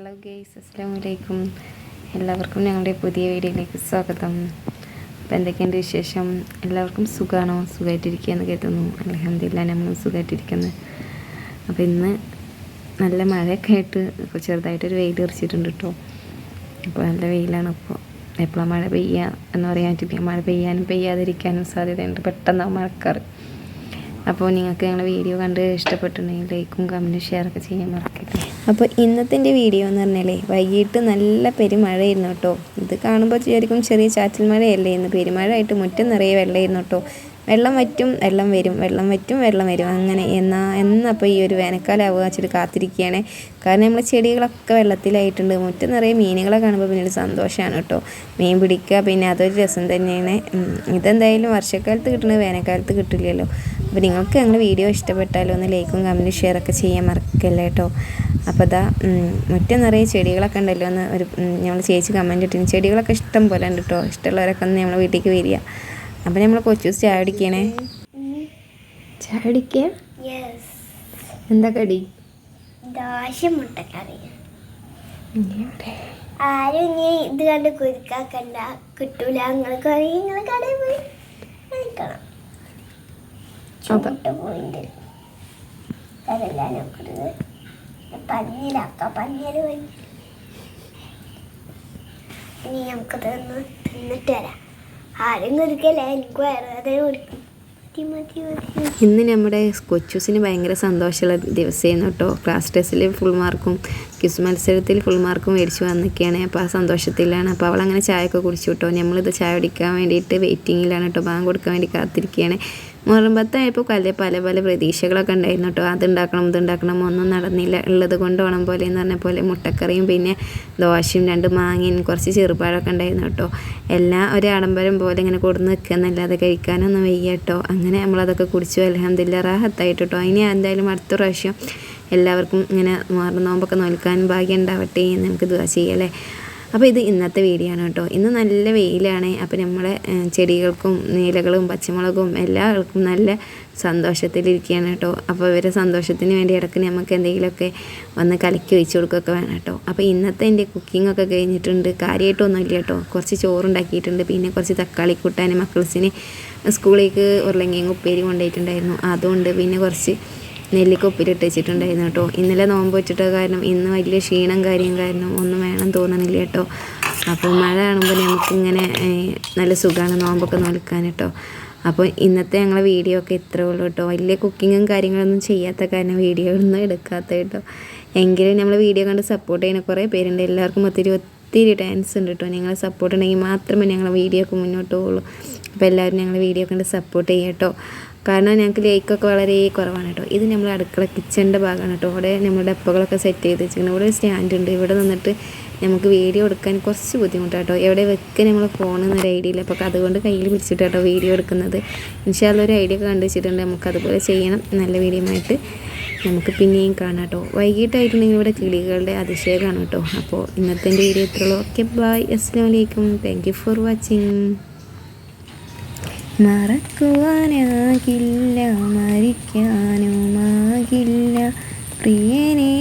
Hello guys അസ്സാം വലൈക്കും എല്ലാവർക്കും ഞങ്ങളുടെ പുതിയ വീഡിയോയിലേക്ക് സ്വാഗതം. അപ്പോൾ എന്തൊക്കെയുണ്ട് വിശേഷം? എല്ലാവർക്കും സുഖമാണോ സുഖമായിട്ടിരിക്കുകയെന്ന് കരുതുന്നു. അലഹമില്ല നമ്മളും സുഖമായിട്ടിരിക്കുന്നത് അപ്പോൾ ഇന്ന് നല്ല മഴയൊക്കെ ആയിട്ട് ചെറുതായിട്ടൊരു വെയിൽ എറിച്ചിട്ടുണ്ട് കേട്ടോ അപ്പോൾ നല്ല വെയിലാണ് ഇപ്പോൾ എപ്പോഴാണ് മഴ പെയ്യുക എന്ന് പറയാൻ പറ്റില്ല മഴ പെയ്യാനും പെയ്യാതിരിക്കാനും സാധ്യതയുണ്ട്. പെട്ടെന്ന് മഴക്കാറ്. അപ്പോൾ നിങ്ങൾക്ക് ഞങ്ങളുടെ വീഡിയോ കണ്ട് ഇഷ്ടപ്പെട്ടിട്ടുണ്ടെങ്കിൽ ലൈക്കും കമന്റും ഷെയറൊക്കെ ചെയ്യാൻ മറക്കരുത്. അപ്പോൾ ഇന്നത്തെ വീഡിയോ എന്ന് പറഞ്ഞാലേ വൈകിട്ട് നല്ല പെരുമഴയായിരുന്നു കേട്ടോ. ഇത് കാണുമ്പോൾ വിചാരിക്കും ചെറിയ ചാറ്റൽ മഴയല്ലേ ഇന്ന് പെരുമഴയായിട്ട് മുറ്റം നിറയെ വെള്ളമായിരുന്നു കേട്ടോ. വെള്ളം വറ്റും വെള്ളം വരും വെള്ളം വറ്റും വെള്ളം വരും. അങ്ങനെ എന്നാ എന്നപ്പോൾ ഈ ഒരു വേനൽക്കാലം ആവുക വെച്ചിട്ട് കാത്തിരിക്കുകയാണ്. കാരണം നമ്മൾ ചെടികളൊക്കെ വെള്ളത്തിലായിട്ടുണ്ട്. മുറ്റം നിറയെ മീനുകളെ കാണുമ്പോൾ പിന്നെ ഒരു സന്തോഷമാണ് കേട്ടോ. മീൻ പിടിക്കുക പിന്നെ അതൊരു രസം തന്നെയാണ്. ഇതെന്തായാലും വർഷക്കാലത്ത് കിട്ടുന്നത് വേനൽക്കാലത്ത് കിട്ടില്ലല്ലോ. അപ്പോൾ നിങ്ങൾക്ക് ഞങ്ങളുടെ വീഡിയോ ഇഷ്ടപ്പെട്ടാലോ ഒന്ന് ലൈക്കും കമന്റും ഷെയറൊക്കെ ചെയ്യാൻ മറക്കല്ലേ കേട്ടോ അപ്പോൾ അതാ മുറ്റം നിറയെ ചെടികളൊക്കെ ഉണ്ടല്ലോ എന്ന് ഒരു ഞങ്ങൾ ചേച്ചി കമന്റ് ഇട്ടിന് ചെടികളൊക്കെ ഇഷ്ടം പോലെ ഉണ്ട് കേട്ടോ ഇഷ്ടമുള്ളവരൊക്കെ ഒന്ന് നമ്മൾ വീട്ടിലേക്ക് വരിക. അപ്പോൾ നമ്മൾ കൊച്ചു ചായ അടിക്കണേ ചായ അടിക്കുക എന്താ കടി? ദോശ മുട്ടക്കറി. ആരും ഇനി ഇത് കണ്ട് കുരുക്കാക്കണ്ട. കിട്ടൂല. നിങ്ങൾക്ക് നിങ്ങൾ കടയിൽ പോയി കഴിക്കണം അതെല്ലാം പോയി. ഇനി നമുക്ക് തിന്ന് തിന്നിട്ട് വരാം. ആരും എനിക്ക് ഇന്ന് നമ്മുടെ കൊച്ചൂസിന് ഭയങ്കര സന്തോഷമുള്ള ദിവസമായിരുന്നു കേട്ടോ. ക്ലാസ് ടെസ്റ്റിൽ ഫുൾ മാർക്കും ക്വിസ് മത്സരത്തിൽ ഫുൾ മാർക്കും മേടിച്ചു വന്നൊക്കെയാണ് അപ്പോൾ ആ സന്തോഷത്തിലാണ്. അപ്പോൾ അവൾ അങ്ങനെ ചായയൊക്കെ കുടിച്ചു കേട്ടോ. നമ്മളിത് ചായ കുടിക്കാൻ വേണ്ടിയിട്ട് വെയിറ്റിങ്ങിലാണ് കേട്ടോ. ബാങ്ക് കൊടുക്കാൻ വേണ്ടി കാത്തിരിക്കുകയാണ്. മുഹറം പത്തായപ്പോൾ പല പല പല പ്രതീക്ഷകളൊക്കെ ഉണ്ടായിരുന്നു കേട്ടോ. അതുണ്ടാക്കണം ഇതുണ്ടാക്കണം ഒന്നും നടന്നില്ല. ഉള്ളത് കൊണ്ട് ഓണം പോലെ എന്ന് പറഞ്ഞ പോലെ മുട്ടക്കറിയും പിന്നെ ദോശയും രണ്ട് മാങ്ങയും കുറച്ച് ചെറുപഴമൊക്കെ ഉണ്ടായിരുന്നു കേട്ടോ. എല്ലാം ഒരു ആഡംബരം പോലെ ഇങ്ങനെ കൊടുന്ന് നിൽക്കുക എന്നല്ലാതെ കഴിക്കാനൊന്നും വയ്യ കേട്ടോ. അങ്ങനെ നമ്മളതൊക്കെ കുടിച്ചു. അലഹമില്ല റാഹത്തായിട്ട് കേട്ടോ. ഇനി എന്തായാലും അടുത്ത പ്രാവശ്യം എല്ലാവർക്കും ഇങ്ങനെ മാറുന്ന നോമ്പൊക്കെ നോൽക്കാൻ ഭാഗ്യം ഉണ്ടാവട്ടെ എന്ന് നമുക്ക് ദുവാ ചെയ്യല്ലേ അപ്പോൾ ഇത് ഇന്നത്തെ വീഡിയോ ആണ് കേട്ടോ. ഇന്ന് നല്ല വെയിലാണ്. അപ്പോൾ നമ്മുടെ ചെടികൾക്കും നീലകളും പച്ചമുളകും എല്ലാവർക്കും നല്ല സന്തോഷത്തിലിരിക്കുകയാണ് കേട്ടോ. അപ്പോൾ ഇവരെ സന്തോഷത്തിന് വേണ്ടി ഇടയ്ക്ക് നമുക്ക് എന്തെങ്കിലുമൊക്കെ വന്ന് കലക്കി ഒഴിച്ചു കൊടുക്കുകയൊക്കെ വേണം കേട്ടോ. അപ്പോൾ ഇന്നത്തെ എന്റെ കുക്കിംഗ് ഒക്കെ കഴിഞ്ഞിട്ടുണ്ട്. കാര്യമായിട്ടൊന്നുമില്ല കേട്ടോ. കുറച്ച് ചോറുണ്ടാക്കിയിട്ടുണ്ട്. പിന്നെ കുറച്ച് തക്കാളി കൂട്ടാൻ മക്കൾസിന് സ്കൂളിലേക്ക് ഉരുളങ്ങിയും ഉപ്പേരി കൊണ്ടുപോയിട്ടുണ്ടായിരുന്നു. അതുകൊണ്ട് പിന്നെ കുറച്ച് നെല്ലിക്ക ഉപ്പിലിട്ട് വെച്ചിട്ടുണ്ടായിരുന്നു കേട്ടോ. ഇന്നലെ നോമ്പ് വെച്ചിട്ട് കാരണം ഇന്ന് വലിയ ക്ഷീണം കാര്യം കാരണം ഒന്നും വേണം തോന്നണില്ല കേട്ടോ. അപ്പോൾ മഴ കാണുമ്പോൾ നമുക്കിങ്ങനെ നല്ല സുഖമാണ് നോമ്പൊക്കെ നോൽക്കാൻ കേട്ടോ. അപ്പോൾ ഇന്നത്തെ ഞങ്ങളെ വീഡിയോ ഒക്കെ ഇത്രേ ഉള്ളൂ കേട്ടോ. വലിയ കുക്കിങ്ങും കാര്യങ്ങളൊന്നും ചെയ്യാത്ത കാരണം വീഡിയോ ഒന്നും എടുക്കാത്ത കേട്ടോ. എങ്കിലും നമ്മൾ വീഡിയോ കണ്ട് സപ്പോർട്ട് ചെയ്യുന്ന കുറേ പേരുണ്ട്. എല്ലാവർക്കും ഒത്തിരി ഒത്തിരി ഡാൻസ് ഉണ്ട് കേട്ടോ. നിങ്ങളെ സപ്പോർട്ട് ഉണ്ടെങ്കിൽ മാത്രമേ ഞങ്ങളെ വീഡിയോ ഒക്കെ മുന്നോട്ട് പോകുള്ളൂ അപ്പോൾ എല്ലാവരും ഞങ്ങളെ വീഡിയോ കണ്ട് സപ്പോർട്ട് ചെയ്യാം കേട്ടോ. കാരണം ഞങ്ങൾക്ക് ലേക്കൊക്കെ വളരെ കുറവാണ് കേട്ടോ. ഇത് നമ്മൾ അടുക്കള കിച്ചണിന്റെ ഭാഗമാണ് കേട്ടോ. അവിടെ നമ്മുടെ ഡപ്പകളൊക്കെ സെറ്റ് ചെയ്ത് വെച്ചിരിക്കുന്നത് ഇവിടെ ഒരു സ്റ്റാൻഡ് ഉണ്ട്. ഇവിടെ നിന്നിട്ട് നമുക്ക് വീഡിയോ എടുക്കാൻ കുറച്ച് ബുദ്ധിമുട്ടാണ് കേട്ടോ. എവിടെ വെക്കാൻ നമ്മൾ ഫോണിൽ എന്നൊരു ഐഡിയ ഇല്ല. അപ്പോൾ അതുകൊണ്ട് കയ്യിൽ പിടിച്ചിട്ട് കേട്ടോ വീഡിയോ എടുക്കുന്നത്. ഇൻഷാല്ല ഒരു ഐഡിയ ഒക്കെ കണ്ടു വെച്ചിട്ടുണ്ട്. നമുക്ക് അതുപോലെ ചെയ്യണം. നല്ല വീഡിയോ ആയിട്ട് നമുക്ക് പിന്നെയും കാണാം കേട്ടോ. വൈകിട്ടായിട്ടുണ്ടെങ്കിൽ ഇവിടെ കിളികളുടെ അതിശയമാണ് കേട്ടോ. അപ്പോൾ ഇന്നത്തെ വീഡിയോ ഇത്രയുള്ളൂ ഓക്കെ ബൈ അസ്സാം വലൈക്കും താങ്ക് ഫോർ വാച്ചിങ് മറക്കുവാനാകില്ല മരിക്കാനുമാകില്ല. പ്രിയനേ